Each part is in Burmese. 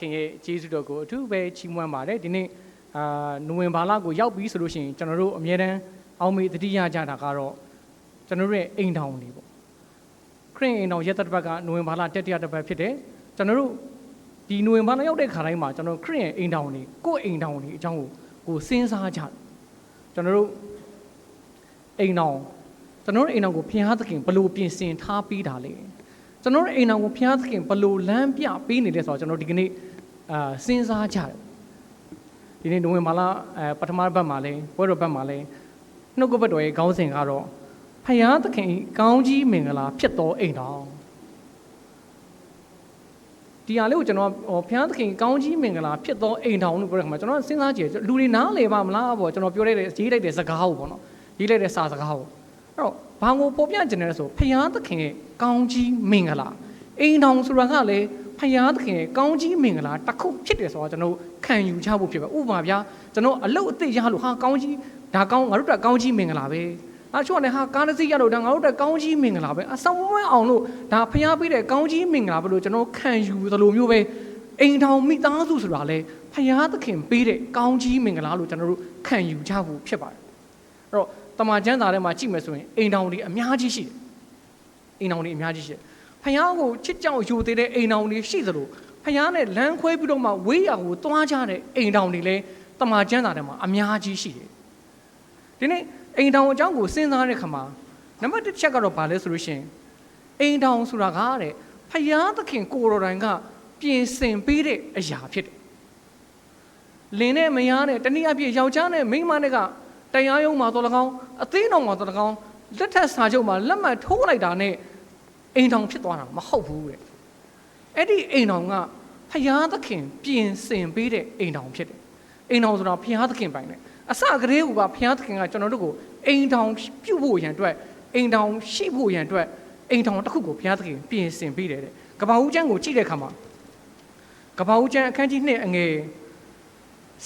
ခင်ရဲ့ကျေးဇူးတော်ကိုအထူးပဲချီးမွမ်းပါတယ်ဒီနေ့အာနိုဝင်ဘာလကိုရောက်ပြီဆိုလို့ရှိရင်ကျွန်တော်တို့အမြဲတမ်းအောင်မေတတိယကြတာကတော့ကျွန်တော်တို့ရဲ့အိမ်ထောင်တွေပေါ့ခရစ်အိမ်ထောင်ရက်သက်တစ်ပတ်ကနိုဝင်ဘာလတတိယတစ်ပတ်ဖြစ်တယ်ကျွန်တော်တို့ဒီနိုဝင်ဘာလရောက်တဲ့ခါတိုင်းမှာကျွန်တော်ခရစ်ရဲ့အိမ်ထောင်တွေကိုယ့်အိမ်ထောင်တွေအကြောင်းကိုကိုစဉ်းစားကြတယ်ကျွန်တော်တို့အိမ်ထောင်ကျွန်တော်တို့အိမ်ထောင်ကိုဖျားသခင်ဘယ်လိုပြင်ဆင်ထားပြီးတာလဲကျွန်တော်တို့အိမ်ထောင်ကိုဖျားသခင်ဘယ်လိုလမ်းပြပေးနေလဲဆိုတော့ကျွန်တော်ဒီကနေ့ အာစဉ်းစားကြတယ်ဒီနေ့နိုဝင်ဘာလအဲပထမဘက်မှာလဲပွဲတော်ဘက်မှာလဲနှုတ်ကပတ်တော်ရဲ့ခေါင်းစဉ်ကတော့ဖယားသခင်၏ကောင်းကြီးမင်္ဂလာဖြစ်တော်အိမ်တော်ဒီဟာလေးကိုကျွန်တော်ဟောဖယားသခင်ကောင်းကြီးမင်္ဂလာဖြစ်တော်အိမ်တော်လို့ပြောတဲ့ခါမှာကျွန်တော်စဉ်းစားကြည့်လူတွေနားလေပါမလားပေါ့ကျွန်တော်ပြောလိုက်တဲ့ရေးလိုက်တဲ့စကားကိုပေါ့နော်ရေးလိုက်တဲ့စာစကားကိုအဲ့တော့ဘာကိုပေါ်ပြကျင်လဲဆိုဖယားသခင်ရဲ့ကောင်းကြီးမင်္ဂလာအိမ်တော်ဆိုတာကလည်း ဖယားသခင်ရဲ့ကောင်းကြီးမင်္ဂလာတစ်ခုဖြစ်တယ်ဆိုတော့ကျွန်တော်ခံယူချဖို့ဖြစ်ပဲဥပမာဗျာကျွန်တော်အလုတ်အသိရလို့ဟာကောင်းကြီးဒါကောင်းငါတို့တက်ကောင်းကြီးမင်္ဂလာပဲအဲချို့ကလည်းဟာကားတစ်စီးရလို့ဒါငါတို့တက်ကောင်းကြီးမင်္ဂလာပဲအဆောင်ဝဲအောင်လို့ဒါဖယားပေးတဲ့ကောင်းကြီးမင်္ဂလာပဲလို့ကျွန်တော်ခံယူသလိုမျိုးပဲအိမ်ထောင်မိသားစုဆိုတာလေဖယားသခင်ပေးတဲ့ကောင်းကြီးမင်္ဂလာလို့ကျွန်တော်တို့ခံယူကြဖို့ဖြစ်ပါတယ်အဲ့တော့တမန်ကျမ်းစာထဲမှာကြည့်မယ်ဆိုရင်အိမ်ထောင်တွေအများကြီးရှိတယ်အိမ်ထောင်တွေအများကြီးရှိတယ် ဖယားကိုချစ်ကြောင်ယူသေးတဲ့အိမ်တောင်တွေရှိသလိုဖယားနဲ့လမ်းခွဲပြီးတော့မှဝေးရာကိုတွားကြတဲ့အိမ်တောင်တွေလည်းတမန်ကျမ်းစာထဲမှာအများကြီးရှိတယ်ဒီနေ့အိမ်တောင်အကြောင်းကိုစဉ်းစားတဲ့ခါမှာနံပါတ်တစ်ချက်ကတော့ဘာလဲဆိုလို့ရှိရင်အိမ်တောင်ဆိုတာကတဲ့ဖယားသခင်ကိုတော်တိုင်ကပြင်ဆင်ပေးတဲ့အရာဖြစ်တယ်လင်းနဲ့မယားနဲ့တနည်းအားဖြင့်ယောက်ျားနဲ့မိန်းမနဲ့ကတရားရုံးမှာတော်လကောင်းအသေးတော်မှာတော်လကောင်းလက်ထက်စာချုပ်မှာလက်မှတ်ထိုးလိုက်တာနဲ့ အိမ်ထောင်ဖြစ်သွားတာမဟုတ်ဘူးတဲ့အဲ့ဒီအိမ်ထောင်ကဖယားသခင်ပြင်ဆင်ပေးတဲ့အိမ်ထောင်ဖြစ်တယ်အိမ်ထောင်ဆိုတာဖယားသခင်ပိုင်တယ်အစကတည်းကဖယားသခင်ကကျွန်တော်တို့ကိုအိမ်ထောင်ပြုတ်ဖို့ရန်အတွက်အိမ်ထောင်ရှိဖို့ရန်အတွက်အိမ်ထောင်တစ်ခုကိုဘုရားသခင်ပြင်ဆင်ပေးတယ်တဲ့ကပ္ပဦးကျမ်းကိုကြည့်တဲ့အခါမှာကပ္ပဦးကျမ်းအခန်းကြီး2အငယ်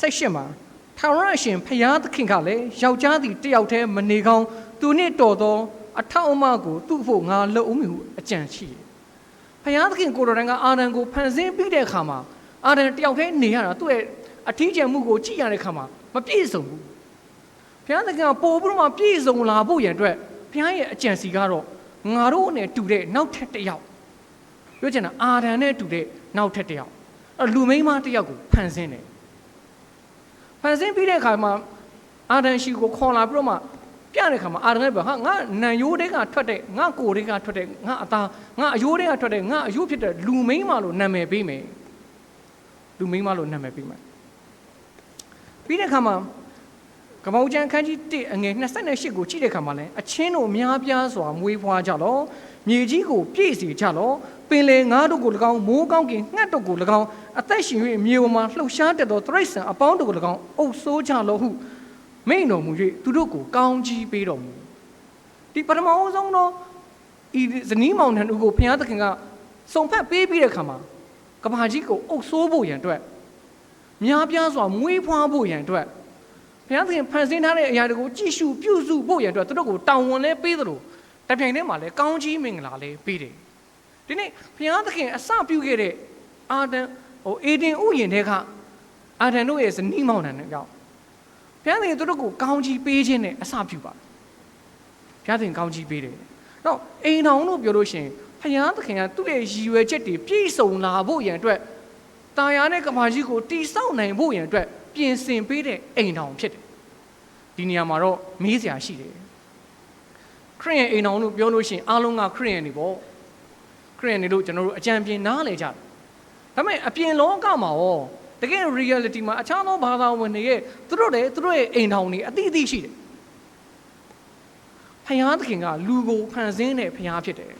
16မှာထာဝရအရှင်ဘုရားသခင်ကလည်းယောက်ျားသည်တယောက်တည်းမနေကောင်းသူနှင့်တော်သော အထောက်အမကိုသူ့ဖို့ငါလုံဦးမီဟုအကြံရှိတယ်။ဘုရားသခင်ကိုယ်တော်တိုင်ကအာဒံကိုဖန်ဆင်းပြီးတဲ့အခါမှာအာဒံတယောက်တည်းနေရတာသူ့ရဲ့အထီးကျန်မှုကိုကြည့်ရတဲ့အခါမှာမပြည့်စုံဘူး။ဘုရားသခင်ကပို့ပြီးတော့မှပြည့်စုံလာဖို့ရန်အတွက်ဘုရားရဲ့အကြံစီကတော့ငါတို့နဲ့တူတဲ့နောက်ထပ်တစ်ယောက်ပြောချင်တာအာဒံနဲ့တူတဲ့နောက်ထပ်တစ်ယောက်အဲ့လူမိန်းမတစ်ယောက်ကိုဖန်ဆင်းတယ်။ဖန်ဆင်းပြီးတဲ့အခါမှာအာဒံရှိကိုခေါ်လာပြီးတော့မှ ပြတဲ့ခါမှာအာရနဲ့ပြောဟာငါနံယိုးတွေကထွက်တဲ့ငါကိုတွေကထွက်တဲ့ငါအသားငါအယိုးတွေကထွက်တဲ့ငါအယိုးဖြစ်တဲ့လူမိန်းမလို့နာမည်ပေးမယ်လူမိန်းမလို့နာမည်ပေးမယ်ပြီးတဲ့ခါမှာကမောင်ကျန်ခန်းကြီး1အငယ်28ကိုကြည့်တဲ့ခါမှာလဲအချင်းတို့များပြားစွာမွေးဖွားကြလောမြေကြီးကိုပြည့်စေကြလောပင်လေငါတို့ကို၎င်းမိုးကောင်းကင်ငှက်တို့ကို၎င်းအသက်ရှင်၍မြေပေါ်မှာလှုပ်ရှားတတ်သောတရိษံအပေါင်းတို့ကို၎င်းအုပ်ဆိုးကြလောဟု မိန်တော်မူ၍သူတို့ကိုကောင်းကြီးပေးတော်မူဒီပထမအဆုံးတော့ဤဇနီးမောင်နှံတို့ကိုဘုရားသခင်ကစုံဖက်ပေးပြီးတဲ့ခါမှာကဘာကြီးကိုအုပ်ဆိုးဖို့ရန်အတွက်များပြားစွာမွေးဖွားဖို့ရန်အတွက်ဘုရားသခင်ဖန်ဆင်းထားတဲ့အရာတွေကိုကြည့်ရှုပြုစုဖို့ရန်အတွက်သူတို့ကိုတောင်းဝန်လဲပေးသလိုတပြိုင်တည်းမှာလဲကောင်းကြီးမင်္ဂလာလဲပေးတယ်ဒီနေ့ဘုရားသခင်အစပြုခဲ့တဲ့အာဒံဟိုအေဒင်ဥယျာဉ်တဲကအာဒံတို့ရဲ့ဇနီးမောင်နှံတွေကြောင့် ဘုရားသခင်သူတို့ကိုကောင်းကြီးပေးခြင်းနဲ့အစပြုပါဘုရားသခင်ကောင်းကြီးပေးတယ်တော့အိမ်တော်တို့ပြောလို့ရှိရင်ဘုရားသခင်ကသူ့ရဲ့ရည်ရွယ်ချက်တွေပြည့်စုံလာဖို့ရန်အတွက်တာယာနဲ့ကမာကြီးကိုတိဆောက်နိုင်ဖို့ရန်အတွက်ပြင်ဆင်ပေးတဲ့အိမ်တော်ဖြစ်တယ်ဒီနေရာမှာတော့မေးစရာရှိတယ်ခရစ်ယာန်အိမ်တော်လို့ပြောလို့ရှိရင်အားလုံးကခရစ်ယာန်တွေပေါ့ခရစ်ယာန်တွေလို့ကျွန်တော်တို့အကြံပြနားလေကြတယ်ဒါပေမဲ့အပြင်လောကမှာရော တကယ် reality မှာအခြားသောဘာသာဝင်တွေရဲ့သူတို့လည်းသူတို့ရဲ့အိမ်ထောင်တွေအတိအသီးရှိတယ်ဖယားသခင်ကလူကိုဖန်ဆင်းတဲ့ဖယားဖြစ်တယ်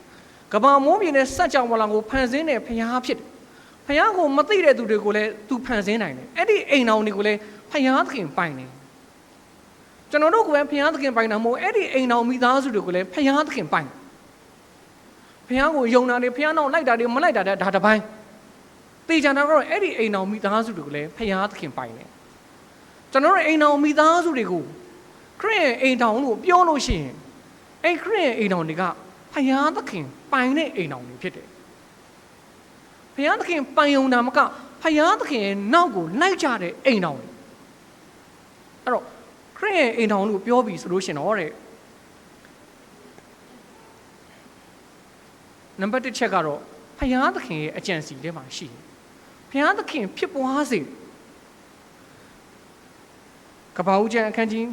ကဘာမိုးပြင်းတဲ့စัจ java လာကိုဖန်ဆင်းတဲ့ဖယားဖြစ်တယ်ဖယားကိုမသိတဲ့သူတွေကိုလည်းသူဖန်ဆင်းနိုင်တယ်အဲ့ဒီအိမ်ထောင်တွေကိုလည်းဖယားသခင်ပိုင်တယ်ကျွန်တော်တို့ကလည်းဖယားသခင်ပိုင်တာမဟုတ်အဲ့ဒီအိမ်ထောင်မိသားစုတွေကိုလည်းဖယားသခင်ပိုင်ဖယားကိုယုံတာတွေဖယားနောက်လိုက်တာတွေမလိုက်တာတွေဒါတစ်ပိုင်း တေချာတာကတော့အဲ့ဒီအိမ်တော်မိသားစုတွေကိုလည်းဖျားသခင်ပိုင်တယ်ကျွန်တော်တို့အိမ်တော်မိသားစုတွေကိုခရစ်ယာန်အိမ်တော်လို့ပြောလို့ရှိရင်အဲ့ခရစ်ယာန်အိမ်တော်တွေကဖျားသခင်ပိုင်တဲ့အိမ်တော်တွေဖြစ်တယ်ဖျားသခင်ပိုင်ုံတာမကဖဖယားသခင်ရဲ့နောက်ကိုလိုက်ကြတဲ့အိမ်တော်တွေအဲ့တော့ခရစ်ရဲ့အိမ်တော်ကိုပြောပြီးဆိုလို့ရှင်တော့တဲ့နံပါတ်1ချက်ကတော့ဖယားသခင်ရဲ့အကြံစီထဲမှာရှိတယ် ဖယားသခင်ဖြစ်ပွားစေကပ္ပဦးကျမ်းအခန်းကြီး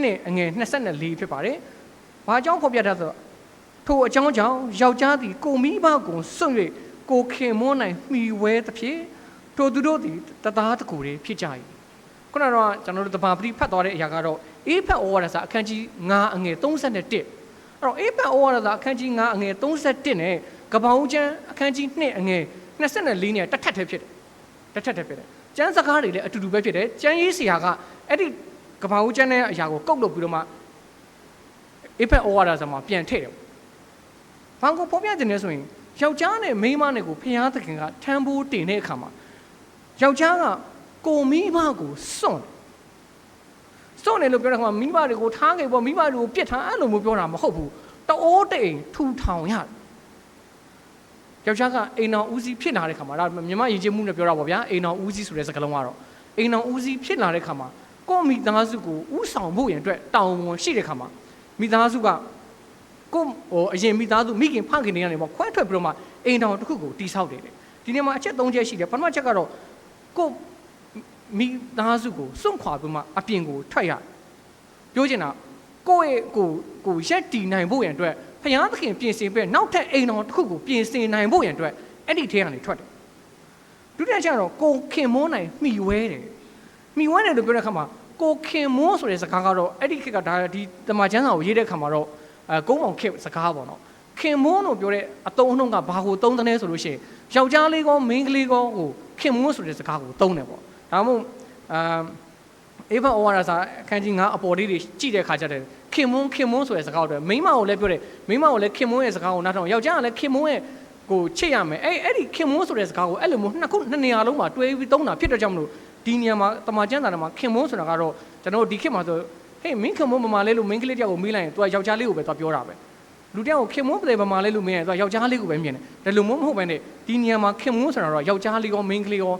နှစ်အငယ်24ဖြစ်ပါတယ်။ဘာကြောင့်ဖော်ပြထားဆိုတော့ထိုအကြောင်းကြောင့်ယောက်ျားသည်ကိုမိဘကိုစွန့်၍ကိုခင်မွန်းနိုင်မှီဝဲသဖြင့်ထိုသူတို့သည်တသားတကူတွေဖြစ်ကြ၏ခုနကတော့ကျွန်တော်တို့တဘာပတိဖတ်သွားတဲ့အရာကတော့အေးဖတ်ဩဝါဒစာအခန်းကြီး9အငယ်31အဲ့တော့အေးဖတ်ဩဝါဒစာအခန်းကြီး9အငယ်31နဲ့ကပောင်ကျမ်းအခန်းကြီး2အငယ် 24နဲ့တစ်ထပ်တည်းဖြစ်တယ်တစ်ထပ်တည်းဖြစ်တယ်ကျမ်းစကားတွေလည်းအတူတူပဲဖြစ်တယ်ကျမ်းရေးဆရာကအဲ့ဒီကပောင်ကျမ်းရဲ့အရာကိုကုတ်လုပ်ပြီးတော့မှအေးဖတ်ဩဝါဒစာမှာပြန်ထည့်တယ်ဘာကိုဖော်ပြခြင်းလဲဆိုရင်ယောက်ျားနဲ့မိန်းမနဲ့ကိုဖျားသခင်ကထမ်းဖို့တင်တဲ့အခါမှာယောက်ျားကကိုမိဘကိုစွန့်စွန့်တယ်လို့ပြောတဲ့အခါမှာမိဘတွေကိုထားခဲ့ပေါ့မိဘတွေကိုပြစ်ထားအဲ့လိုမျိုးပြောတာမဟုတ်ဘူးတအိုးတိမ်ထူထောင်ရတယ် ယောက်ျားကအိမ်တော်ဦးစီးဖြစ်လာတဲ့ခါမှာဒါမြမရည်ချင်းမှုနဲ့ပြောတာပေါ့ဗျာအိမ်တော်ဦးစီးဆိုတဲ့စကားလုံးကတော့အိမ်တော်ဦးစီးဖြစ်လာတဲ့ခါမှာကိုမိသားစုကိုဥဆောင်ဖို့ရန်အတွက်တောင်းဝန်ရှိတဲ့ခါမှာမိသားစုကကိုဟိုအရင်မိသားစုမိခင်ဖခင်တွေကနေပေါ့ခွဲထွက်ပြီးတော့မှအိမ်တော်တစ်ခုကိုတိဆောက်တယ်ဒီနေ့မှာအချက်၃ချက်ရှိတယ်ပထမချက်ကတော့ကိုမိသားစုကိုစွန့်ခွာပြီးမှအပြင်ကိုထွက်ရပြောချင်တာကိုယ့်ရဲ့ကိုကိုရက်တည်နိုင်ဖို့ရန်အတွက် ဖျားသခင်ပြင်ဆင်ပေးနောက်ထပ်အိမ်တော်တစ်ခုကိုပြင်ဆင်နိုင်ဖို့ရန်အတွက်အဲ့ဒီထဲကနေထွက်တယ်ဒုတိယချက်ကတော့ကိုခင်မွန်းနိုင်မှီဝဲတယ်မှီဝဲတယ်လို့ပြောတဲ့အခါမှာကိုခင်မွန်းဆိုတဲ့စကားကတော့အဲ့ဒီခေတ်ကဒါဒီတမန်ကျမ်းစာကိုရေးတဲ့အခါမှာတော့အဲကုန်းအောင်ခေတ်စကားပေါ့နော်ခင်မွန်းလို့ပြောတဲ့အတုံးအနှုံးကဘာကိုသုံးတဲ့လဲဆိုလို့ရှိရင်ယောက်ျားလေးကောမိန်းကလေးကောကိုခင်မွန်းဆိုတဲ့စကားကိုသုံးတယ်ပေါ့ဒါမှမဟုတ်အာအေဗန်အိုဝါရာစာအခန်းကြီး9အပေါ်လေးတွေကြည့်တဲ့ခါကျတဲ့ ခင်မွန်းခင်မွန်းဆိုတဲ့စကားတွေမိန်းမကိုလည်းပြောတယ်မိန်းမကိုလည်းခင်မွန်းရဲ့စကားကိုနားထောင်ယောက်ျားကလည်းခင်မွန်းရဲ့ကိုချစ်ရမယ်အဲ့အဲ့ဒီခင်မွန်းဆိုတဲ့စကားကိုအဲ့လိုမျိုးနှစ်ခုနှစ်နေရာလုံးမှာတွဲပြီးသုံးတာဖြစ်တဲ့ကြောင့်မလို့ဒီနေရာမှာတမန်ကျမ်းစာထဲမှာခင်မွန်းဆိုတာကတော့ကျွန်တော်တို့ဒီခေတ်မှာဆိုဟေးမင်းခင်မွန်းမမလေးလို့မင်းကလေးတယောက်ကိုမေးလိုက်ရင်သူကယောက်ျားလေးကိုပဲသူပြောတာပဲလူတယောက်ကိုခင်မွန်းပတယ်မမလေးလို့မေးရင်သူကယောက်ျားလေးကိုပဲမြင်တယ်ဒါလိုမျိုးမဟုတ်ဘဲနဲ့ဒီနေရာမှာခင်မွန်းဆိုတာတော့ယောက်ျားလေးရောမင်းကလေးရော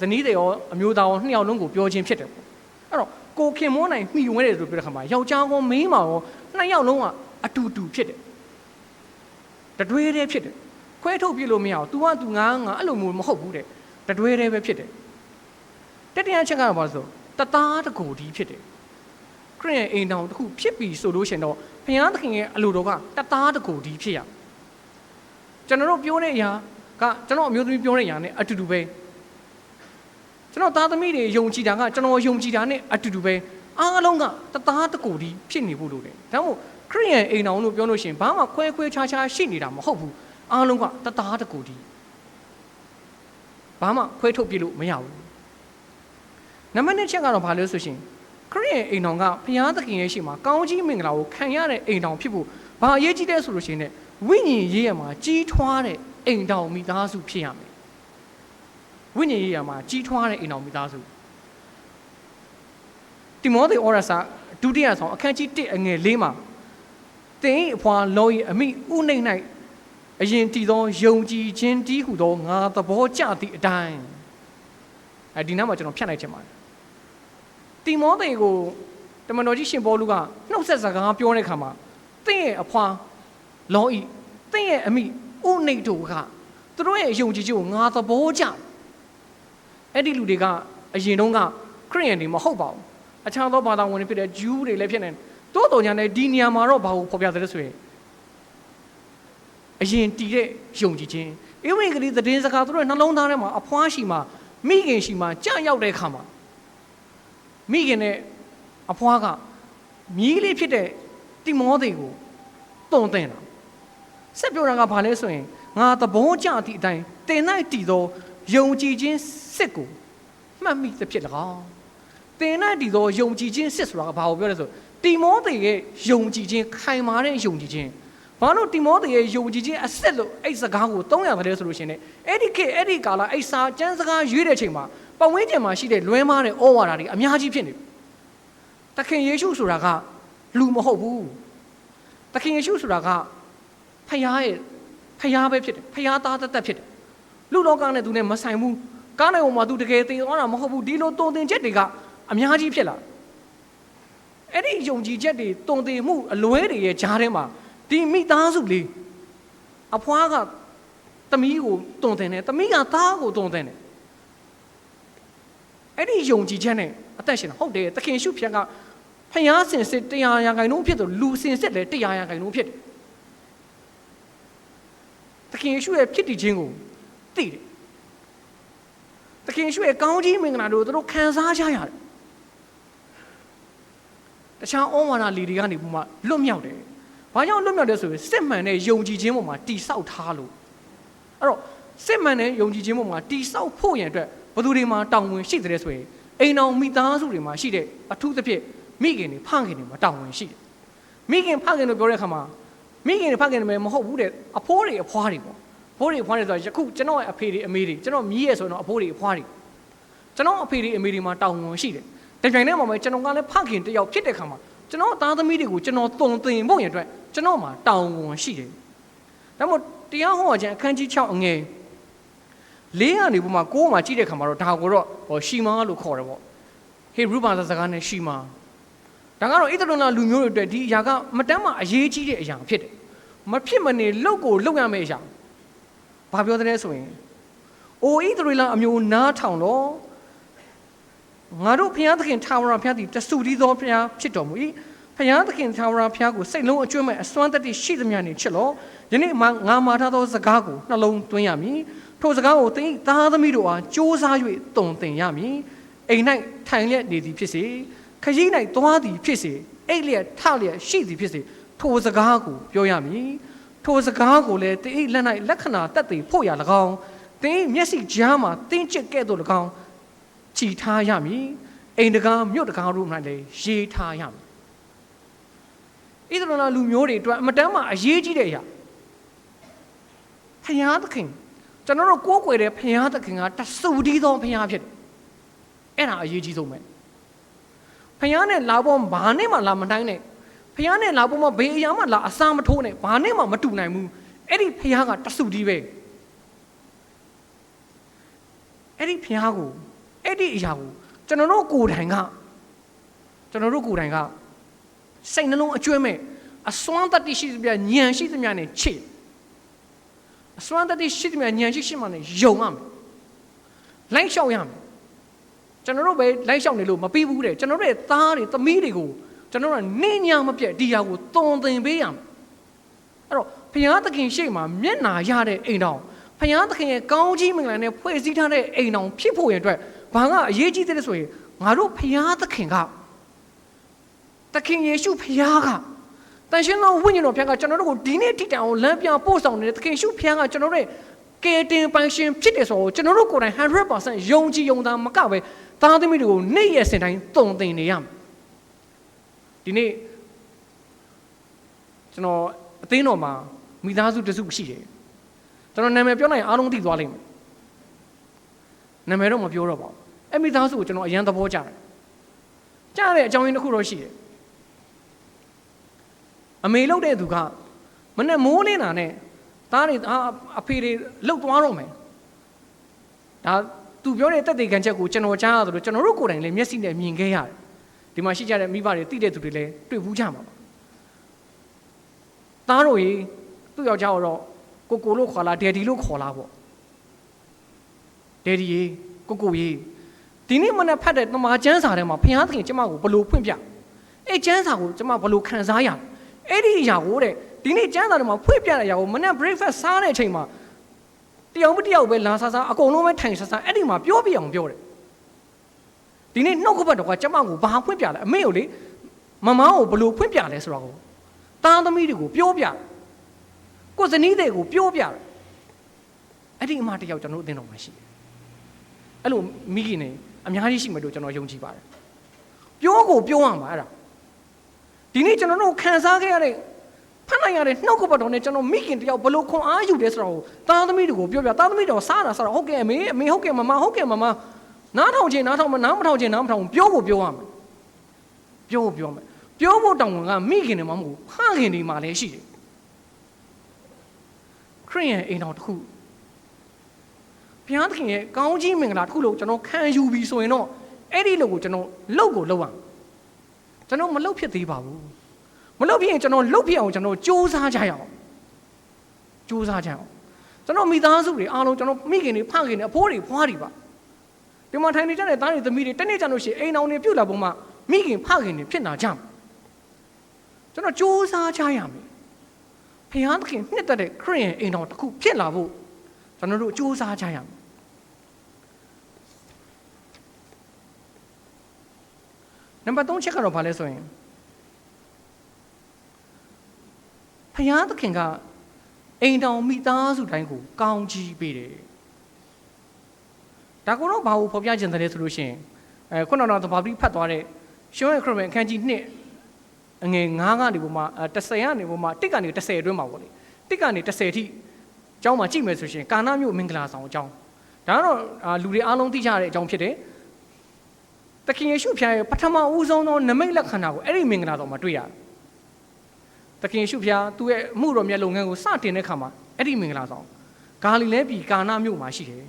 ဇနီးတွေရောအမျိုးသားရောနှစ်ယောက်လုံးကိုပြောခြင်းဖြစ်တယ်ပေါ့အဲ့တော့ ကိုခင်မွန်းနိုင်မှီဝဲတယ်ဆိုပြောတဲ့ခါမှာယောက်ျားကောမင်းမရောနှစ်ယောက်လုံးကအတူတူဖြစ်တယ်တတွေးတည်းဖြစ်တယ်ခွဲထုတ်ပြလို့မရအောင် तू က तू ငါငါအဲ့လိုမျိုးမဟုတ်ဘူးတဲ့တတွေးတည်းပဲဖြစ်တယ်တတိယချက်ကတော့ဘာလို့ဆိုတသားတကူဒီဖြစ်တယ်ခရစ်ရဲ့အိမ်တော်တစ်ခုဖြစ်ပြီဆိုလို့ရှင်တော့ဘုရားသခင်ရဲ့အလိုတော်ကတသားတကူဒီဖြစ်ရကျွန်တော်တို့ပြောတဲ့အရာကကျွန်တော်အမျိုးသမီးပြောတဲ့အရာနဲ့အတူတူပဲ ကျွန်တော်သားသမီးတွေယုံကြည်တာကကျွန်တော်ယုံကြည်တာနဲ့အတူတူပဲအားလုံးကတသားတကူဒီဖြစ်နေဖို့လိုတယ်ဒါမှမဟုတ်ခရစ်ရဲ့အိမ်တော်လို့ပြောလို့ရှိရင်ဘာမှခွဲခွဲခြားခြားရှိနေတာမဟုတ်ဘူးအားလုံးကတသားတကူဒီဘာမှခွဲထုတ်ပြလို့မရဘူးနံပါတ်1ချက်ကတော့ဘာလို့ဆိုရှင်ခရစ်ရဲ့အိမ်တော်ကဘုရားသခင်ရဲ့ရှိမှာကောင်းကြီးမင်္ဂလာကိုခံရတဲ့အိမ်တော်ဖြစ်ဖို့ဘာအရေးကြီးတဲ့ဆိုလို့ရှိရင်ဝိညာဉ်ရေးရမှာကြီးထွားတဲ့အိမ်တော်မိသားစုဖြစ်ရမယ် ဝိညာဉ်ရေးရမှာကြီးထွားတဲ့အိမ်တော်မိသားစုတိမောသေဩရစာဒုတိယဆောင်အခန်းကြီး1အငယ်၄မှာသင်၏အဖွာလော၏အမိဥနှိမ့်၌အရင်တည်သောယုံကြည်ခြင်းတည်းဟုသောငါသဘောကျသည့်အတိုင်းအဲဒီနောက်မှာကျွန်တော်ဖြတ်လိုက်ချင်ပါတယ်တိမောသေကိုတမန်တော်ကြီးရှင်ပေါလုကနှုတ်ဆက်စကားပြောတဲ့အခါမှာသင်ရဲ့အဖွာလောဤသင်ရဲ့အမိဥနှိမ့်တို့ကသူတို့ရဲ့ယုံကြည်ခြင်းကိုငါသဘောကျ အဲ့ဒီလူတွေကအရင်တုန်းကခရိယန်တွေမဟုတ်ပါဘူးအခြားသောဘာသာဝင်တွေဖြစ်တဲ့ဂျူးတွေလည်းဖြစ်နေတိုးတော်ညာနဲ့ဒီနေရာမှာတော့ဘာကိုဖော်ပြသလဲဆိုရင်အရင်တည်တဲ့ယုံကြည်ခြင်းဧဝံဂေလိသတင်းစကားသူတို့နှလုံးသားထဲမှာအဖွားရှိမှာမိခင်ရှိမှာကြာရောက်တဲ့အခါမှာမိခင်နဲ့အဖွားကမြည်လေးဖြစ်တဲ့တိမောသေကိုတုံတင်တာဆက်ပြောတာကဘာလဲဆိုရင်ငါသဘောကျသည့်အတိုင်းတင်၌တည်သော ယုံကြည်ခြင်းစစ်ကိုမှတ်မိသဖြင့်၎င်းတင်၌တည်သောယုံကြည်ခြင်းစစ်ဆိုတာကဘာကိုပြောလဲဆိုတိမောသေရဲ့ယုံကြည်ခြင်းခိုင်မာတဲ့ယုံကြည်ခြင်းဘာလို့တိမောသေရဲ့ယုံကြည်ခြင်းအစစ်လို့အဲ့စကားကိုသုံးရတယ်ဆိုလို့ရှင်ねအဲ့ဒီခေတ်အဲ့ဒီကာလအဲ့စာကျမ်းစကားရွေးတဲ့ချိန်မှာပဝင်းကျင်မှာရှိတဲ့လွဲမားတဲ့ဩဝါဒတွေအများကြီးဖြစ်နေပြီ။သခင်ယေရှုဆိုတာကလူမဟုတ်ဘူး။သခင်ယေရှုဆိုတာကဖခင်ရဲ့ဖခင်ပဲဖြစ်တယ်။ဖခင်သားသက်သက်ဖြစ်တယ်။ လူလောကနဲ့သူနဲ့မဆိုင်ဘူးကားနိုင်ပေါ်မှာသူတကယ်သိသွားတာမဟုတ်ဘူးဒီလိုတုံသင်ချက်တွေကအများကြီးဖြစ်လာအဲ့ဒီယုံကြည်ချက်တွေတုံသင်မှုအလွဲတွေရဲ့ကြားထဲမှာဒီမိသားစုလေးအဖွားကသမီးကိုတုံသင်တယ်သမီးကသားကိုတုံသင်တယ်အဲ့ဒီယုံကြည်ချက်နဲ့အသက်ရှင်တာဟုတ်တယ်သခင်ရှုဖျက်ကဖျားစင်စစ်တရားရာခိုင်နှုန်းဖြစ်တယ်လူစင်စစ်လည်းတရားရာခိုင်နှုန်းဖြစ်တယ်သခင်ရှုရဲ့ဖြစ်တည်ခြင်းကို သိတယ်သခင်ရှုရဲ့ကောင်းကြီးမင်္ဂလာတို့သူတို့ခံစားကြရတယ်တခြားဩဝါဒလီတွေကနေပုံမှလွတ်မြောက်တယ်ဘာကြောင့်လွတ်မြောက်တယ်ဆိုရင်စစ်မှန်တဲ့ယုံကြည်ခြင်းပေါ်မှာတိဆောက်ထားလို့အဲ့တော့စစ်မှန်တဲ့ယုံကြည်ခြင်းပေါ်မှာတိဆောက်ဖို့ရန်အတွက်ဘယ်သူတွေမှာတောင်းဝင်ရှိတယ်ဆိုရင်အိမ်တော်မိသားစုတွေမှာရှိတဲ့အထူးသဖြင့်မိခင်တွေဖခင်တွေမှာတောင်းဝင်ရှိတယ်မိခင်ဖခင်တို့ပြောတဲ့အခါမှာမိခင်တွေဖခင်တွေမဟုတ်ဘူးတဲ့အဖိုးတွေအဖွားတွေပေါ့ ဖိုးတွေအဖွားတွေဆိုတော့ယခုကျွန်တော်ရဲ့အဖေတွေအမေတွေကျွန်တော်မြည်ရဲဆိုတော့အဖိုးတွေအဖွားတွေကျွန်တော်အဖေတွေအမေတွေမှာတောင်းဝင်ရှိတယ်တပြိုင်တည်းမှာပဲကျွန်တော်ကလည်းဖခင်တယောက်ဖြစ်တဲ့အခါမှာကျွန်တော်သားသမီးတွေကိုကျွန်တော်တုံသင်ဖို့ရန်အတွက်ကျွန်တော်မှာတောင်းဝင်ရှိတယ်ဒါမို့တရားဟောခြင်းအခန်းကြီး6အငယ်လေးကနေပုံမှာကိုးမှာကြည့်တဲ့ခါမှာတော့ဒါကိုတော့ဟောရှီမာလို့ခေါ်တယ်ပေါ့ဟေဘရုဘာသာစကားနဲ့ရှီမာဒါကတော့ဣသရေလလူမျိုးတွေအတွက်ဒီအရာကမတမ်းမှအရေးကြီးတဲ့အရာဖြစ်တယ်မဖြစ်မနေလောက်ကိုလောက်ရမယ့်အရာ ဘာပြောတဲ့လဲဆိုရင်အိုဣသရေလအမျိုးနားထောင်တော့ငါတို့ဘုရားသခင်ထာဝရဘုရားသည်တဆူတည်းသောဘုရားဖြစ်တော်မူ၏ဘုရားသခင်ထာဝရဘုရားကိုစိတ်လုံးအကျွမ်းမဲ့အစွမ်းတတ္တိရှိသမျှနှင့်ချစ်လောယနေ့မှငါမှာထားသောစကားကိုနှလုံးသွင်းရမည်ထိုစကားကိုသင်၏သားသမီးတို့အားကြိုးစား၍တုံသင်ရမည်အိမ်၌ထိုင်လျက်နေသည်ဖြစ်စေခရီး၌သွားသည်ဖြစ်စေအိတ်လျက်ထလျက်ရှိသည်ဖြစ်စေထိုစကားကိုပြောရမည် ထိုစကားကိုလည်းသင်၏လက်၌လက္ခဏာတက်သည်ဖို့ရ၎င်းသင်၏မျက်စိကြားမှာတင်းကျပ်ကဲ့သို့၎င်းကြည်ထားရမည်အိမ်တကားမြို့တကားတို့၌လည်းရေးထားရမည်ဣသရေလလူမျိုးတွေအတွက်အမတမ်းမှအရေးကြီးတဲ့အရာဖျားသခင်ကျွန်တော်တို့ကိုးကွယ်တဲ့ဖျားသခင်ကတဆူတီးသောဖျားဖြစ်တယ်အဲ့ဒါအရေးကြီးဆုံးပဲဖျားနဲ့လာဖို့ဘာနဲ့မှလာမတိုင်းနဲ့ ဖျားနဲ့လာဖို့မဘေးအရာမှလာအစာမထိုးနဲ့ဘာနဲ့မှမတူနိုင်ဘူးအဲ့ဒီဖျားကတဆူတီးပဲအဲ့ဒီဖျားကိုအဲ့ဒီအရာကိုကျွန်တော်တို့ကိုယ်တိုင်ကကျွန်တော်တို့ကိုယ်တိုင်ကစိတ်နှလုံးအကျွမ်းမဲ့အစွမ်းတတ္တိရှိသမျှဉာဏ်ရှိသမျှနဲ့ချစ်အစွမ်းတတ္တိရှိသမျှဉာဏ်ရှိရှိမှနဲ့ယုံရမယ်လိုက်လျှောက်ရမယ်ကျွန်တော်တို့ပဲလိုက်လျှောက်နေလို့မပြီးဘူးတဲ့ကျွန်တော်တို့ရဲ့သားတွေသမီးတွေကို ကျွန်တော်တို့ကနေညာမပြတ်ဒီဟာကိုတုံသင်ပေးရမယ်အဲ့တော့ဘုရားသခင်ရှေ့မှာမျက်နာရတဲ့အိမ်တော်ဘုရားသခင်ရဲ့ကောင်းကြီးမင်္ဂလာနဲ့ဖွဲ့စည်းထားတဲ့အိမ်တော်ဖြစ်ဖို့ရန်အတွက်ဘာကအရေးကြီးတဲ့ဆိုရင်ငါတို့ဘုရားသခင်ကသခင်ယေရှုဘုရားကတန်ရှင်သောဝိညာဉ်တော်ဘုရားကကျွန်တော်တို့ကိုဒီနေ့ထိတိုင်အောင်လမ်းပြပို့ဆောင်နေတဲ့သခင်ယေရှုဘုရားကကျွန်တော်တို့ကယ်တင်ပိုင်ရှင်ဖြစ်တယ်ဆိုတော့ကျွန်တော်တို့ကိုယ်တိုင်100%ယုံကြည်ယုံသားမကပဲသားသမီးတွေကိုနေ့ရက်စဉ်တိုင်းတုံသင်နေရမယ် ဒီနေ့ကျွန်တော်အသင်းတော်မှာမိသားစုတစုရှိတယ်ကျွန်တော်နာမည်ပြောနိုင်အားလုံးသိသွားလိမ့်မယ်နာမည်တော့မပြောတော့ပါဘူးအဲ့မိသားစုကိုကျွန်တော်အရန်သဘောကျတယ်ကြားတဲ့အကြောင်းရင်းတစ်ခုတော့ရှိတယ်အမေလုပ်တဲ့သူကမနဲ့မိုးလင်းတာနဲ့သားတွေအဖေတွေလှုပ်သွားတော့မယ်ဒါသူပြောတဲ့တက်တေခံချက်ကိုကျွန်တော်ကြားရသလိုကျွန်တော်တို့ကိုယ်တိုင်လည်းမျက်စိနဲ့မြင်ခဲ့ရတယ် ဒီမှာရှိကြတဲ့မိဘတွေသိတဲ့သူတွေလည်းတွေ့ဘူးကြမှာပါသားတို့ရေသူ့ယောက်ျားကိုတော့ကိုကိုလို့ခေါ်လာဒယ်ဒီလို့ခေါ်လာပေါ့ဒယ်ဒီရေကိုကိုရေဒီနေ့မနေ့ဖတ်တဲ့တမန်ကျမ်းစာထဲမှာဘုရားသခင်ကျမကိုဘလို့ဖွင့်ပြအဲ့ကျမ်းစာကိုကျမဘလို့ခံစားရအဲ့ဒီအရာကိုတဲ့ဒီနေ့ကျမ်းစာထဲမှာဖွင့်ပြတဲ့အရာကိုမနေ့ breakfast စားတဲ့အချိန်မှာတယောက်မတယောက်ပဲလာစားစားအကုန်လုံးပဲထိုင်စားစားအဲ့ဒီမှာပြောပြအောင်ပြောတယ် ဒီနေ့နှုတ်ကပတ်တော်ကကျမကိုဘာဖွင့်ပြလဲအမေကိုလေမမကိုဘလို့ဖွင့်ပြလဲဆိုတော့ကိုသားသမီးတွေကိုပြောပြကိုဇနီးတွေကိုပြောပြတယ်အဲ့ဒီအမတယောက်ကျွန်တော်အသင်းတော်မှာရှိတယ်အဲ့လိုမိခင်နေအများကြီးရှိမယ်လို့ကျွန်တော်ယုံကြည်ပါတယ်ပြောကိုပြောရမှာအဲ့ဒါဒီနေ့ကျွန်တော်တို့ခံစားခဲ့ရတဲ့ဖတ်နိုင်ရတဲ့နှုတ်ကပတ်တော်နဲ့ကျွန်တော်မိခင်တယောက်ဘလို့ခွန်အားယူတယ်ဆိုတော့သားသမီးတွေကိုပြောပြသားသမီးတော်စားတာစားတော့ဟုတ်ကဲ့အမေအမေဟုတ်ကဲ့မမဟုတ်ကဲ့မမ နားထောင်ခြင်းနားထောင်မနားမထောင်ခြင်းနားမထောင်ပြောကိုပြောရမယ်ပြောကိုပြောမယ်ပြောဖို့တောင်းဝန်ကမိခင်တွေမှမဟုတ်ဖခင်တွေမှလည်းရှိတယ်ခရိယန်အိမ်တော်တစ်ခုဘုရားသခင်ရဲ့ကောင်းကြီးမင်္ဂလာတစ်ခုလို့ကျွန်တော်ခံယူပြီးဆိုရင်တော့အဲ့ဒီလိုကိုကျွန်တော်လှုပ်ကိုလှုပ်အောင်ကျွန်တော်မလှုပ်ဖြစ်သေးပါဘူးမလှုပ်ဖြစ်ရင်ကျွန်တော်လှုပ်ဖြစ်အောင်ကျွန်တော်စူးစမ်းကြရအောင်စူးစမ်းကြအောင်ကျွန်တော်မိသားစုတွေအားလုံးကျွန်တော်မိခင်တွေဖခင်တွေအဖိုးတွေဖွားတွေပါ ဒီမှာထိုင်နေကြတဲ့သားတွေသမီးတွေတနေ့ကျလို့ရှိရင်အိမ်အောင်တွေပြုတ်လာပုံမှာမိခင်ဖခင်တွေဖြစ်လာကြမှာကျွန်တော်စူးစမ်းကြရမယ်ဘုရားသခင်နှစ်သက်တဲ့ခရစ်ယာန်အိမ်တော်တစ်ခုဖြစ်လာဖို့ကျွန်တော်တို့စူးစမ်းကြရမယ်နံပါတ်3ချက်ကတော့ဘာလဲဆိုရင်ဖယားသခင်ကအိမ်တော်မိသားစုတိုင်းကိုကောင်းကြီးပေးတယ် ဒါကိုတော့ဘာလို့ဖော်ပြခြင်းတယ်လဲဆိုလို့ရှိရင်အဲခုနကတော့သဘာဝတိဖတ်သွားတဲ့ရှုံးရခရစ်မန်အခန်းကြီး2အငယ်9ကနေပုံမှာ30ကနေပုံမှာ1ကနေ30အတွင်းမှာပေါ့လေ1ကနေ30အထိအကြောင်းမှာကြည့်မယ်ဆိုရှင်ကာနာမြို့မင်္ဂလာဆောင်အကြောင်းဒါကတော့လူတွေအားလုံးသိကြတဲ့အကြောင်းဖြစ်တယ်သခင်ယေရှုဖျားရဲ့ပထမဦးဆုံးသောနမိတ်လက္ခဏာကိုအဲ့ဒီမင်္ဂလာဆောင်မှာတွေ့ရတယ်သခင်ယေရှုဖျားသူ့ရဲ့အမှုတော်မြတ်လုပ်ငန်းကိုစတင်တဲ့အခါမှာအဲ့ဒီမင်္ဂလာဆောင်ဂါလိလဲပြည်ကာနာမြို့မှာရှိတယ်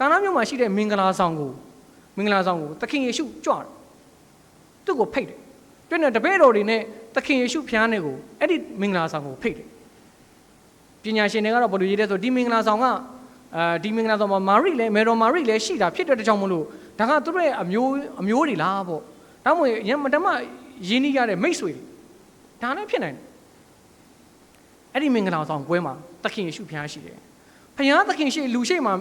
ကာနာမြို့မှာရှိတဲ့မင်္ဂလာဆောင်ကိုမင်္ဂလာဆောင်ကိုသခင်ယေရှုကြွတယ်သူ့ကိုဖိတ်တယ်ပြည့်တဲ့တပည့်တော်တွေနဲ့သခင်ယေရှုဖျားနဲ့ကိုအဲ့ဒီမင်္ဂလာဆောင်ကိုဖိတ်တယ်ပညာရှင်တွေကတော့ဘယ်လိုရေးလဲဆိုဒီမင်္ဂလာဆောင်ကအဲဒီမင်္ဂလာဆောင်မှာမာရိလည်းမေတော်မာရိလည်းရှိတာဖြစ်တဲ့ကြောင့်မလို့ဒါကသူတို့ရဲ့အမျိုးအမျိုးတွေလားပေါ့ဒါမှမဟုတ်ရမတမရင်းနှီးရတဲ့မိတ်ဆွေတွေဒါလည်းဖြစ်နိုင်တယ်အဲ့ဒီမင်္ဂလာဆောင်ပွဲမှာသခင်ယေရှုဖျားရှိတယ်ဖျားသခင်ရှိလူရှိမှာ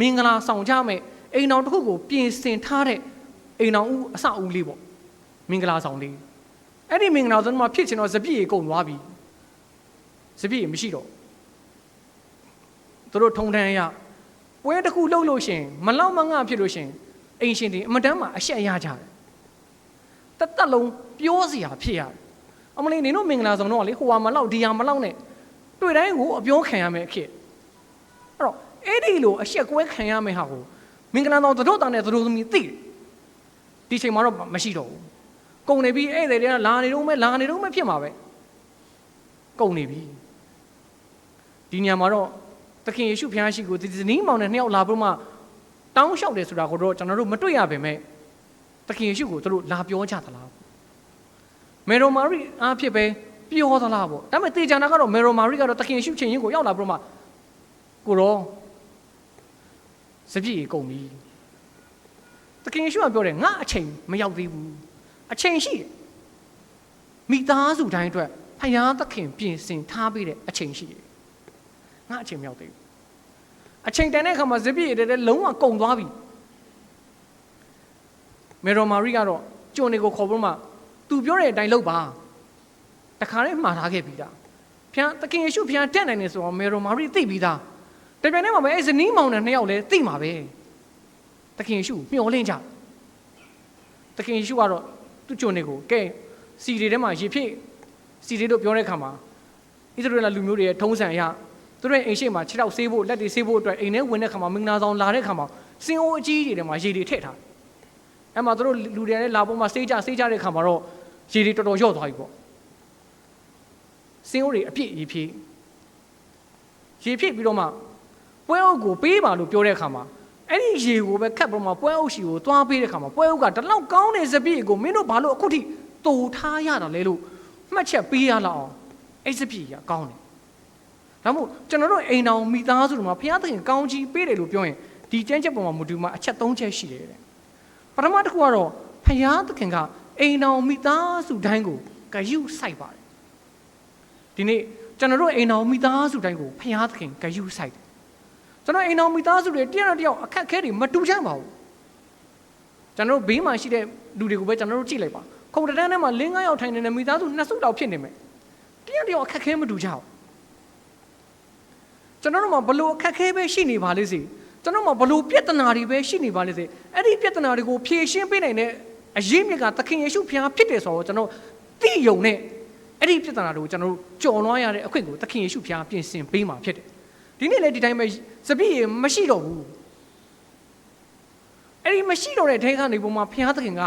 မင်္ဂလာဆောင်ကြမယ်အိမ်တော်တစ်ခုကိုပြင်ဆင်ထားတဲ့အိမ်တော်ဦးအစအဦးလေးပေါ့မင်္ဂလာဆောင်လေးအဲ့ဒီမင်္ဂလာဆောင်မှာဖြစ်ချင်တော့စပြည့်ရေကုန်သွားပြီစပြည့်ရေမရှိတော့သူတို့ထုံတန်းရပွဲတစ်ခုလှုပ်လို့ရှင်မလောက်မငှဖြစ်လို့ရှင်အိမ်ရှင်တွေအမတန်းမှာအရှက်ရကြတယ်တသက်လုံးပြောစရာဖြစ်ရတယ်အမလေးနေတို့မင်္ဂလာဆောင်တော့လေဟိုဟာမလောက်ဒီဟာမလောက်နဲ့တွေ့တိုင်းကိုအပြောခံရမယ်အဖြစ်အဲ့တော့ အဲ့ဒီလိုအရှက်ကွဲခံရမယ်ဟာကိုမင်္ဂလာဆောင်သတို့တန်တဲ့သတို့သမီးသိတယ်ဒီချိန်မှာတော့မရှိတော့ဘူးကုန်နေပြီအဲ့ဒီတွေကလာနေတော့မဲလာနေတော့မဲဖြစ်မှာပဲကုန်နေပြီဒီညမှာတော့သခင်ယေရှုဖျားရှိကိုဒီဇနီးမောင်နဲ့နှစ်ယောက်လာပြီးမှတောင်းလျှောက်တယ်ဆိုတာကိုတော့ကျွန်တော်တို့မတွေ့ရပါပဲသခင်ယေရှုကိုသူတို့လာပြောကြသလားမေရိုမာရီအားဖြစ်ပဲပြောသလားပေါ့ဒါပေမဲ့တေချာနာကတော့မေရိုမာရီကတော့သခင်ယေရှုချင်းရင်ကိုရောက်လာပြီးမှကိုရော စပြည့်ကုန်ပြီသခင်ယေရှုကပြောတယ်ငါအချိန်မရောက်သေးဘူးအချိန်ရှိတယ်မိသားစုတိုင်းအတွက်ဖယားသခင်ပြင်ဆင်ထားပေးတဲ့အချိန်ရှိတယ်ငါအချိန်မရောက်သေးဘူးအချိန်တန်တဲ့အခါမှာဇပြည့်တဲ့လုံးဝကုန်သွားပြီမေရိုမာရီကတော့ကျွန်တွေကိုခေါ်ပြီးမှသူပြောတဲ့အတိုင်းလုပ်ပါတခါလေးမှားထားခဲ့ပြီးသားဖျားသခင်ယေရှုဖျားတက်နိုင်နေဆိုတော့မေရိုမာရီသိပြီးသား တပြိုင်တည်းမှာပဲအဲဇနီးမောင်နဲ့နှစ်ယောက်လည်းသိမှာပဲသခင်ယေရှုမျှော်လင့်ကြသခင်ယေရှုကတော့သူ့ကျွန်တွေကိုကဲစီတွေထဲမှာရေဖြစ်စီတွေတို့ပြောတဲ့အခါမှာဣသရေလလူမျိုးတွေရဲ့ထုံးစံအရသူတို့ရဲ့အိမ်ရှိမှာခြေထောက်ဆေးဖို့လက်တွေဆေးဖို့အတွက်အိမ်ထဲဝင်တဲ့ခါမှာမင်္ဂလာဆောင်လာတဲ့ခါမှာစင်အိုးအကြီးတွေထဲမှာရေတွေထည့်ထားအဲ့မှာသူတို့လူတွေလည်းလာပေါ်မှာဆေးကြဆေးကြတဲ့ခါမှာတော့ရေတွေတော်တော်ရော့သွားပြီပေါ့စင်အိုးတွေအပြည့်ရေဖြည့်ရေဖြည့်ပြီးတော့မှ ပွဲအုပ်ကိုပေးပါလို့ပြောတဲ့ခါမှာအဲ့ဒီရေကိုပဲခတ်ပြီးတော့မှပွဲအုပ်ရှိကိုသွားပေးတဲ့ခါမှာပွဲအုပ်ကဒီလောက်ကောင်းတဲ့စပြည့်ကိုမင်းတို့ဘာလို့အခုထိတူထားရတာလဲလို့မှတ်ချက်ပေးရလောက်အောင်အဲ့စပြည့်ကကောင်းတယ်ဒါမို့ကျွန်တော်တို့အိမ်တော်မိသားစုတွေမှာဘုရားသခင်ကောင်းချီးပေးတယ်လို့ပြောရင်ဒီကျမ်းချက်ပေါ်မှာမူတည်မှာအချက်၃ချက်ရှိတယ်တဲ့ပထမတစ်ခုကတော့ဘုရားသခင်ကအိမ်တော်မိသားစုတိုင်းကိုဂယုစိုက်ပါတယ်ဒီနေ့ကျွန်တော်တို့အိမ်တော်မိသားစုတိုင်းကိုဘုရားသခင်ဂယုစိုက်တယ် ကျွန်တော်အိမ်တော်မိသားစုတွေတယောက်တစ်ယောက်အခက်အခဲတွေမတူချမ်းပါဘူးကျွန်တော်တို့ဘေးမှာရှိတဲ့လူတွေကိုပဲကျွန်တော်တို့ကြည့်လိုက်ပါခုံတန်းထဲမှာ၄၅ယောက်ထိုင်နေတဲ့မိသားစုနှစ်စုတောင်ဖြစ်နေမယ်တယောက်တစ်ယောက်အခက်အခဲမတူကြဘူးကျွန်တော်တို့မှာဘလို့အခက်ခဲပဲရှိနေပါလိမ့်စေကျွန်တော်မှာဘလို့ပြဿနာတွေပဲရှိနေပါလိမ့်စေအဲ့ဒီပြဿနာတွေကိုဖြေရှင်းပေးနိုင်တဲ့အရေးမြစ်ကသခင်ယေရှုဖျားဖြစ်တယ်ဆိုတော့ကျွန်တော်သိယုံနဲ့အဲ့ဒီပြဿနာတွေကိုကျွန်တော်တို့ကြော်လွှားရတဲ့အခွင့်ကိုသခင်ယေရှုဖျားပြင်ဆင်ပေးမှာဖြစ်တယ် ဒီနေ့လည်းဒီတိုင်းပဲစပြည့်ရမရှိတော့ဘူးအဲ့ဒီမရှိတော့တဲ့ထဲကနေပုံမှာဖျားသခင်က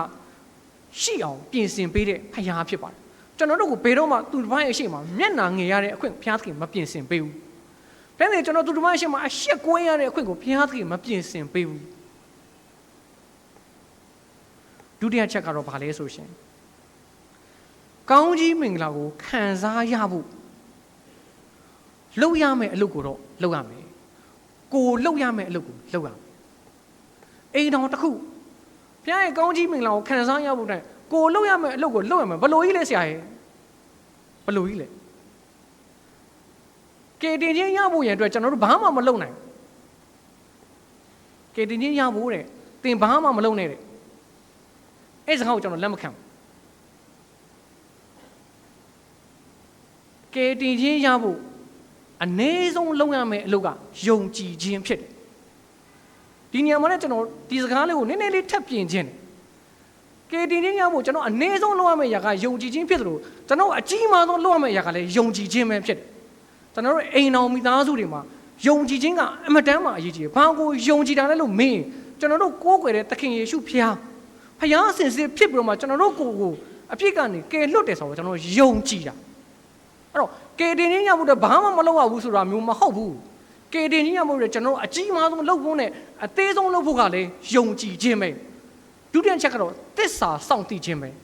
ရှိအောင်ပြင်ဆင်ပေးတဲ့ဖျားဖြစ်ပါတယ်ကျွန်တော်တို့ကိုဘယ်တော့မှသူတစ်ပိုင်းအရှိမှမျက်နာငယ်ရတဲ့အခွင့်ဖျားသခင်မပြင်ဆင်ပေးဘူးဖဘယ်နဲ့ကျွန်တော်သူတို့မရှိမှအရှက်ကွဲရတဲ့အခွင့်ကိုဘုရားသခင်မပြင်ဆင်ပေးဘူးဒုတိယချက်ကတော့ဗာလဲဆိုရှင်ကောင်းကြီးမင်္ဂလာကိုခံစားရဖို့ လုပ်ရမယ့်အလုပ်ကိုတော့လုပ်ရမယ်ကိုလုပ်ရမယ့်အလုပ်ကိုလုပ်ရမယ်အိမ်တော်တစ်ခုဘုရားရဲ့ကောင်းကြီးမင်္ဂလာကိုခံစားရဖို့တဲ့ကိုလုပ်ရမယ့်အလုပ်ကိုလုပ်ရမယ်ဘယ်လိုကြီးလဲဆရာရဲ့ဘယ်လိုကြီးလဲကေတင်ချင်းရဖို့ရန်အတွက်ကျွန်တော်တို့ဘာမှမလုပ်နိုင်ကေတင်ချင်းရဖို့တဲ့သင်ဘာမှမလုပ်နဲ့တဲ့အဲ့စကားကိုကျွန်တော်လက်မခံကေတင်ချင်းရဖို့ အနည်းဆုံးလုပ်ရမယ့်အလုပ်ကယုံကြည်ခြင်းဖြစ်တယ်ဒီနေရာမှာလည်းကျွန်တော်ဒီစကားလေးကိုနည်းနည်းလေးထပ်ပြင်ခြင်းတယ်ကေတင်ချင်းရဖို့ကျွန်တော်အနည်းဆုံးလုပ်ရမယ့်ຢာကယုံကြည်ခြင်းဖြစ်တယ်လို့ကျွန်တော်အကြီးမားဆုံးလုပ်ရမယ့်ຢာကလည်းယုံကြည်ခြင်းပဲဖြစ်တယ်ကျွန်တော်တို့အိမ်တော်မိသားစုတွေမှာယုံကြည်ခြင်းကအမတန်မှအရေးကြီးတယ်။ဘာကိုယုံကြည်တာလဲလို့မင်းကျွန်တော်တို့ကိုးကွယ်တဲ့သခင်ယေရှုဖျားဖျားအစဉ်စစ်ဖြစ်ပြီးတော့မှကျွန်တော်တို့ကိုယ်ကိုအပြစ်ကနေကယ်လွတ်တယ်ဆိုတော့ကျွန်တော်ယုံကြည်တာ။အဲ့တော့ ကေတင်ချင်းရဖို့တော့ဘာမှမလုပ်ရဘူးဆိုတာမျိုးမဟုတ်ဘူး။ကေတင်ချင်းရဖို့တော့ကျွန်တော်တို့အကြီးမားဆုံးလုပ်ဖို့နဲ့အသေးဆုံးလုပ်ဖို့ကလည်းယုံကြည်ခြင်းပဲ။ဒုတိယချက်ကတော့သစ္စာစောင့်တည်ခြင်းပဲ။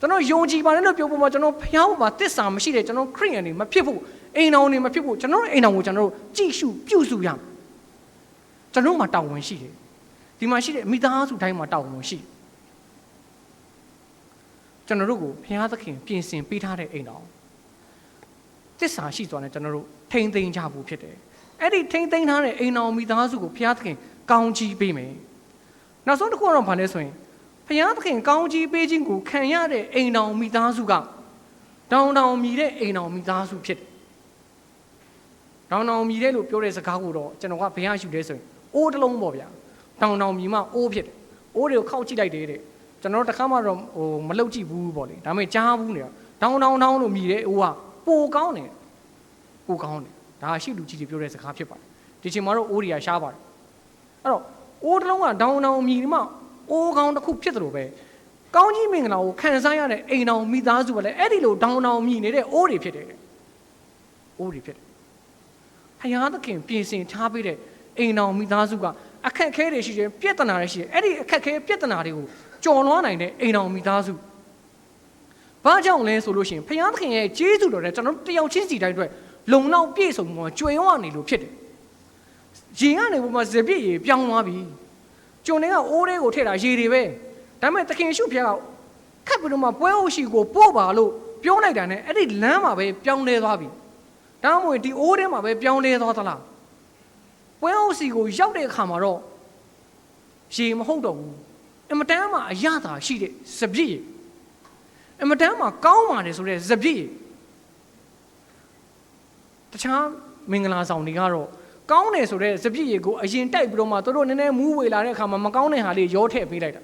ကျွန်တော်ယုံကြည်ပါတယ်လို့ပြောဖို့မှာကျွန်တော်ဖျားဖို့မှာသစ္စာမရှိတဲ့ကျွန်တော်ခရိယန်တွေမဖြစ်ဖို့အိမ်တော်နေမဖြစ်ဖို့ကျွန်တော်တို့အိမ်တော်ကိုကျွန်တော်တို့ကြည့်ရှုပြုစုရမယ်ကျွန်တော်မှာတာဝန်ရှိတယ်ဒီမှာရှိတဲ့မိသားစုတိုင်းမှာတာဝန်ရှိတယ်ကျွန်တော်တို့ကိုဘုရားသခင်ပြင်ဆင်ပေးထားတဲ့အိမ်တော် သစ္စာရှိစွာနဲ့ကျွန်တော်တို့ထိမ့်သိမ်းကြဖို့ဖြစ်တယ်အဲ့ဒီထိမ့်သိမ်းထားတဲ့အိမ်တော်မိသားစုကိုဘုရားသခင်ကောင်းချီးပေးမယ်နောက်ဆုံးတစ်ခုတော့ဘာလဲဆိုရင်ဘုရားသခင်ကောင်းချီးပေးခြင်းကိုခံရတဲ့အိမ်တော်မိသားစုကတောင်တောင်မြည်တဲ့အိမ်တော်မိသားစုဖြစ်တယ်တောင်တောင်မြည်တဲ့လို့ပြောတဲ့စကားကိုတော့ကျွန်တော်ကဘယ်ဟာယူလဲဆိုရင်အိုးတစ်လုံးပေါ့ဗျာတောင်တောင်မြည်မှအိုးဖြစ်တယ်အိုးတွေကိုခောက်ကြည့်လိုက်တယ်တဲ့ကျွန်တော်တစ်ခါမှတော့ဟိုမလုတ်ကြည့်ဘူးပေါ့လေဒါပေမဲ့ကြားဘူးနေတာတောင်တောင်တောင်လို့မြည်တဲ့အိုးက ပိုကောင်းတယ်ပိုကောင်းတယ်ဒါရှိလူကြီးတွေပြောတဲ့စကားဖြစ်ပါတယ်ဒီချိန်မှာတော့အိုးတွေကရှားပါတယ်အဲ့တော့အိုးတစ်လုံးကတောင်တောင်မြည်မှအိုးကောင်းတစ်ခုဖြစ်တယ်လို့ပဲကောင်းကြီးမင်္ဂလာကိုခံစားရတဲ့အိမ်တော်မိသားစုကလည်းအဲ့ဒီလိုတောင်တောင်မြည်နေတဲ့အိုးတွေဖြစ်တယ်အိုးတွေဖြစ်တယ်ဖယားသခင်ပြင်ဆင်ထားပေးတဲ့အိမ်တော်မိသားစုကအခက်အခဲတွေရှိတယ်ပြဿနာတွေရှိတယ်အဲ့ဒီအခက်အခဲပြဿနာတွေကိုကြော်လွှားနိုင်တဲ့အိမ်တော်မိသားစု ဘာကြောင့်လဲဆိုလို့ရှိရင်ဖယားသခင်ရဲ့ကျေးဇူးတော်နဲ့ကျွန်တော်တို့တယောက်ချင်းစီတိုင်းအတွက်လုံလောက်ပြည့်စုံမှာကြွယ်ဝနေလို့ဖြစ်တယ်ရင်ကနေဘုမဇပြည့်ရေပြောင်းသွားပြီကျွန်တွေကအိုးတွေကိုထည့်တာရေတွေပဲဒါပေမဲ့သခင်ရှုဖျားကခတ်ပြီးတော့မှပွဲအိုးရှိကိုပို့ပါလို့ပြောလိုက်တာနဲ့အဲ့ဒီလမ်းမှာပဲပြောင်းလဲသွားပြီဒါမှမဟုတ်ဒီအိုးထဲမှာပဲပြောင်းလဲသွားသလားပွဲအိုးစီကိုရောက်တဲ့အခါမှာတော့ရေမဟုတ်တော့ဘူးအမတန်းမှာအရသာရှိတဲ့စပြည့်ရေ အမတန်းမှာကောင်းပါတယ်ဆိုတဲ့စပြည့်ရေတခြားမင်္ဂလာဆောင်တွေကတော့ကောင်းတယ်ဆိုတဲ့စပြည့်ရေကိုအရင်တိုက်ပြီးတော့မှတို့တို့နည်းနည်းမူးဝေလာတဲ့အခါမှာမကောင်းတဲ့ဟာလေးရောထည့်ပေးလိုက်တာ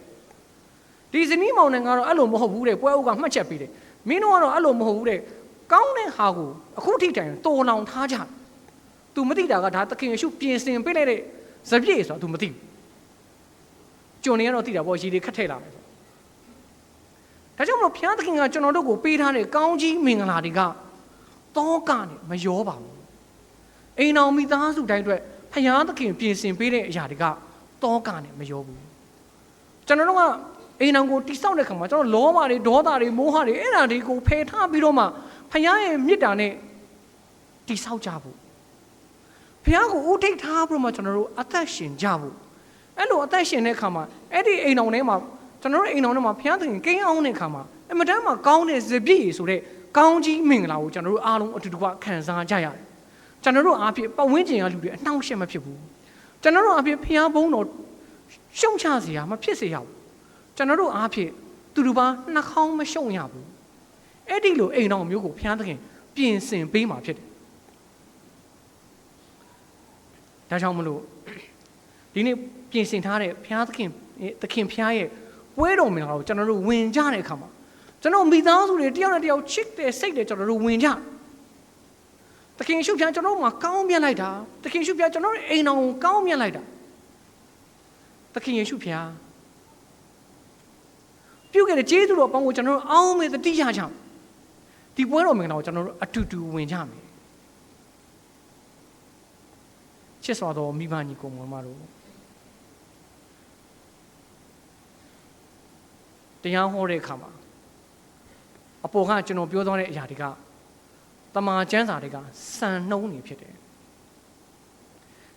ဒီဇနီးမောင်နှံကတော့အဲ့လိုမဟုတ်ဘူးတဲ့ပွဲဥကမှတ်ချက်ပေးတယ်မင်းတို့ကတော့အဲ့လိုမဟုတ်ဘူးတဲ့ကောင်းတဲ့ဟာကိုအခုထိတိုင်တော်လောင်ထားကြတယ်။ तू မသိတာကဒါသခင်ယေရှုပြင်ဆင်ပေးလိုက်တဲ့ဇပြည့်ဆိုတော့ तू မသိဘူး။ကျွန်နေကတော့သိတာပေါ့ရည်တွေခတ်ထည့်လာမယ်ဆို။ ဒါကြောင့်မလို့ဘုရားသခင်ကကျွန်တော်တို့ကိုပေးထားတဲ့ကောင်းကြီးမင်္ဂလာတွေကတောကနေမရောပါဘူး။အိမ်တော်မိသားစုတိုင်းအတွက်ဘုရားသခင်ပြင်ဆင်ပေးတဲ့အရာတွေကတောကနေမရောဘူး။ကျွန်တော်တို့ကအိမ်တော်ကိုတိဆောက်တဲ့ခါမှာကျွန်တော်လောဘတွေဒေါသတွေမောဟတွေအဲ့ဒါတွေကိုဖယ်ထားပြီးတော့မှဖခင်ရဲ့မေတ္တာနဲ့တိဆောက်ကြဖို့ဖခင်ကိုဥထိတ်ထားပြီးတော့မှကျွန်တော်တို့အသက်ရှင်ကြဖို့အဲ့လိုအသက်ရှင်တဲ့အခါမှာအဲ့ဒီအိမ်တော်ထဲမှာ ကျွန်တော်တို့အိမ်တော်ထဲမှာဘုရားသခင်ကိန်းအောင်တဲ့ခါမှာအမတမ်းမှာကောင်းတဲ့ဇပြည့်ဆိုတဲ့ကောင်းကြီးမင်္ဂလာကိုကျွန်တော်တို့အားလုံးအတူတူခံစားကြရတယ်ကျွန်တော်တို့အားဖြင့်ပတ်ဝန်းကျင်ကလူတွေအနှောင့်အယှက်မဖြစ်ဘူးကျွန်တော်တို့အားဖြင့်ဘုရားဘုန်းတော်ရှုံချစရာမဖြစ်စေရဘူးကျွန်တော်တို့အားဖြင့်သူတို့ပါနှာခေါင်းမရှုံရဘူးအဲ့ဒီလိုအိမ်တော်မျိုးကိုဘုရားသခင်ပြင်ဆင်ပေးมาဖြစ်တယ်ဒါကြောင့်မလို့ဒီနေ့ပြင်ဆင်ထားတဲ့ဘုရားသခင်သခင်ဘုရားရဲ့ ပွဲတော်မင်္ဂလာကိုကျွန်တော်တို့ဝင်ကြတဲ့အခါမှာကျွန်တော်မိသားစုတွေတယောက်နဲ့တယောက်ချစ်တယ်စိတ်တယ်ကျွန်တော်တို့ဝင်ကြသခင်ရှုဖျားကျွန်တော်မှာကောင်းမြတ်လိုက်တာသခင်ရှုဖျားကျွန်တော်အိမ်တော်ကိုကောင်းမြတ်လိုက်တာသခင်ယေရှုဖျားပြုခဲ့တဲ့ကျေးဇူးတော်ပေါင်းကိုကျွန်တော်တို့အောင်းမေတတိယချောင်းဒီပွဲတော်မင်္ဂလာကိုကျွန်တော်တို့အတူတူဝင်ကြမယ်ချစ်စွာသောမိဘညီကိုမောင်မတို့ တရားဟောတဲ့အခါမှာအပေါ်ကကျွန်တော်ပြောသွားတဲ့အရာတွေကတမာကျမ်းစာတွေကစံနှုံးနေဖြစ်တယ်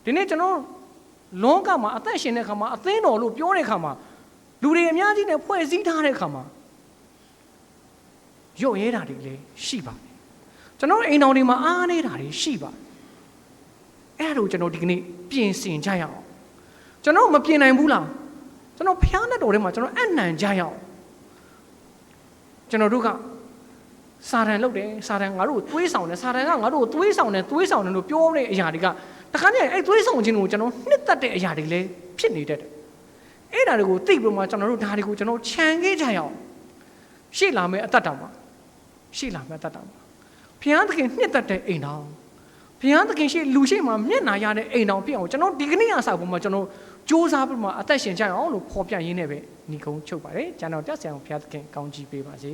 ဒီနေ့ကျွန်တော်လောကမှာအသက်ရှင်တဲ့အခါမှာအသင်းတော်လို့ပြောတဲ့အခါမှာလူတွေအများကြီးနဲ့ဖွဲ့စည်းထားတဲ့အခါမှာရုပ်ရဲတာတွေလည်းရှိပါတယ်ကျွန်တော်အိမ်တော်တွေမှာအားနေတာတွေရှိပါတယ်အဲ့ဒါကိုကျွန်တော်ဒီကနေ့ပြင်ဆင်ကြရအောင်ကျွန်တော်မပြင်နိုင်ဘူးလားကျွန်တော်ဖျားတဲ့တော်ထဲမှာကျွန်တော်အနံ့ကြရအောင် ကျွန်တော်တို့ကစာတန်လုပ်တယ်စာတန်ငါတို့ကိုသွေးဆောင်တယ်စာတန်ကငါတို့ကိုသွေးဆောင်တယ်သွေးဆောင်တယ်လို့ပြောတဲ့အရာတွေကတခါကျရင်အဲ့သွေးဆောင်ခြင်းကိုကျွန်တော်နှစ်သက်တဲ့အရာတွေလည်းဖြစ်နေတတ်တယ်အဲ့ဒါတွေကိုသိပြီးမှကျွန်တော်တို့ဒါတွေကိုကျွန်တော်ခြံခဲ့ကြရအောင်ရှေ့လာမယ့်အသက်တာမှာရှေ့လာမယ့်အသက်တာမှာဘုရားသခင်နှစ်သက်တဲ့အိမ်တော်ဘုရားသခင်ရှေ့လူရှေ့မှာမျက်နာရတဲ့အိမ်တော်ဖြစ်အောင်ကျွန်တော်ဒီကနေ့အစားပေါ်မှာကျွန်တော် စူးစမ်းပြီးမှအသက်ရှင်ကြရအောင်လို့ဖော်ပြရင်းနဲ့ပဲညီကုန်းချုပ်ပါတယ်ကျွန်တော်တက်ဆံဘုရားသခင်ကောင်းချီးပေးပါစေ